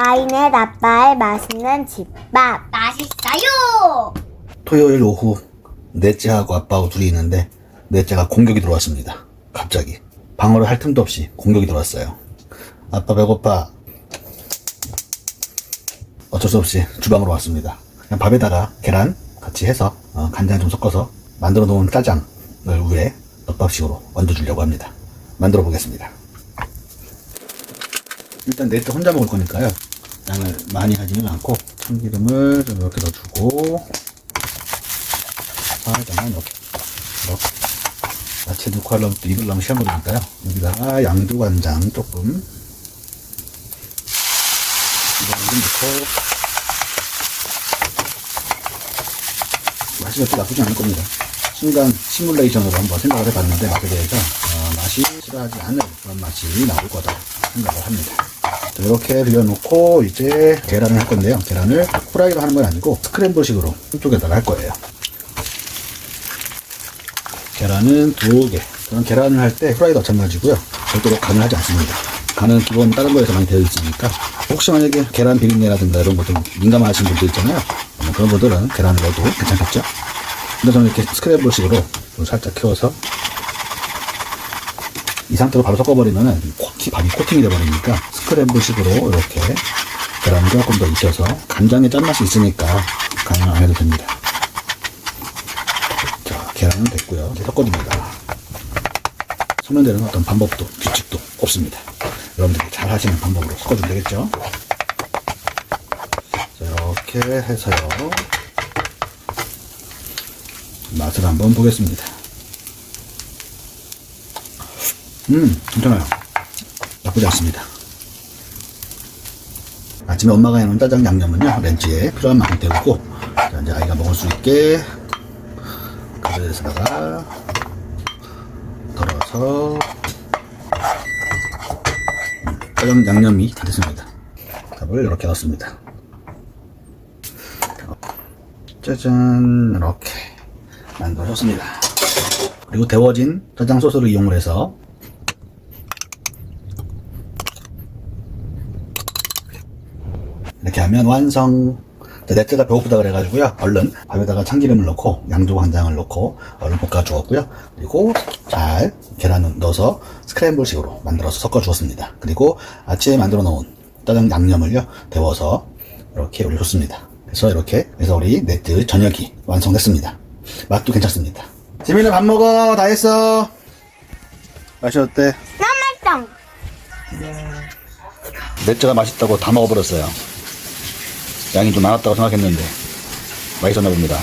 아이네 아빠의 맛있는 집밥. 맛있어요! 토요일 오후 넷째하고 아빠하고 둘이 있는데 넷째가 공격이 들어왔습니다. 갑자기 방어를 할 틈도 없이 공격이 들어왔어요. 아빠 배고파. 어쩔 수 없이 주방으로 왔습니다. 그냥 밥에다가 계란 같이 해서 어, 간장 좀 섞어서 만들어 놓은 짜장을 위에 떡밥식으로 얹어주려고 합니다. 만들어 보겠습니다. 일단 넷째 혼자 먹을 거니까요. 양을 많이 하지는 않고 참기름을 좀 이렇게 넣어주고 살짝만 이렇게 야채 넣고 하려면 또 익으려면 시간 걸리니까요. 여기다가 양조간장 조금 이거 좀 넣고. 맛이 그렇게 나쁘지 않을 겁니다. 순간 시뮬레이션으로 한번 생각을 해봤는데 맛에 대해서 어, 맛이 싫어하지 않을 그런 맛이 나올 거다 생각을 합니다 자, 이렇게 빌려놓고 이제 계란을 할 건데요 계란을 후라이로 하는 건 아니고 스크램블식으로 한쪽에다가 할 거예요 계란은 두 개. 저는 계란을 할 때 후라이도 마찬가지고요. 절대로 간을 하지 않습니다. 간은 기본 다른 거에서 많이 되어 있으니까 혹시 만약에 계란 비린내라든가 이런 것들 민감하신 분들 있잖아요. 어, 그런 분들은 계란을 넣어도 괜찮겠죠. 근데 저는 이렇게 스크램블식으로 좀 살짝 키워서 이 상태로 바로 섞어버리면은 코팅, 밥이 코팅이 돼버리니까 스크램블식으로 이렇게 계란을 조금 더 익혀서 간장의 짠맛이 있으니까 간을 안 해도 됩니다. 자, 계란은 됐고요. 이제 섞어줍니다. 소면대는 어떤 방법도 규칙도 없습니다. 여러분들이 잘 하시는 방법으로 섞어주면 되겠죠? 자, 이렇게 해서요. 맛을 한번 보겠습니다. 음, 괜찮아요. 나쁘지 않습니다. 아침에 엄마가 해놓은 짜장 양념은요, 렌치에 필요한 만큼 데우고, 자, 이제 아이가 먹을 수 있게 그릇에다가 덜어서 짜장 양념이 다 됐습니다. 밥을 이렇게 넣습니다. 짜잔 이렇게 만들어졌습니다. 그리고 데워진 짜장 소스를 이용을 해서 이렇게 하면 완성. 자, 넷째가 배고프다 그래가지고요. 얼른 밥에다가 참기름을 넣고 양조 간장을 넣고 얼른 볶아 주었고요. 그리고 잘 계란을 넣어서 스크램블식으로 만들어서 섞어 주었습니다. 그리고 아침에 만들어 놓은 짜장 양념을요 데워서 이렇게 올려줬습니다. 그래서 이렇게 해서 우리 넷째 저녁이 완성됐습니다. 맛도 괜찮습니다. 지민아 밥 먹어 다 했어. 맛이 어때? 너무 맛있어! 넷째가 맛있다고 다 먹어버렸어요. 양이 좀 많았다고 생각했는데 맛있었나 봅니다.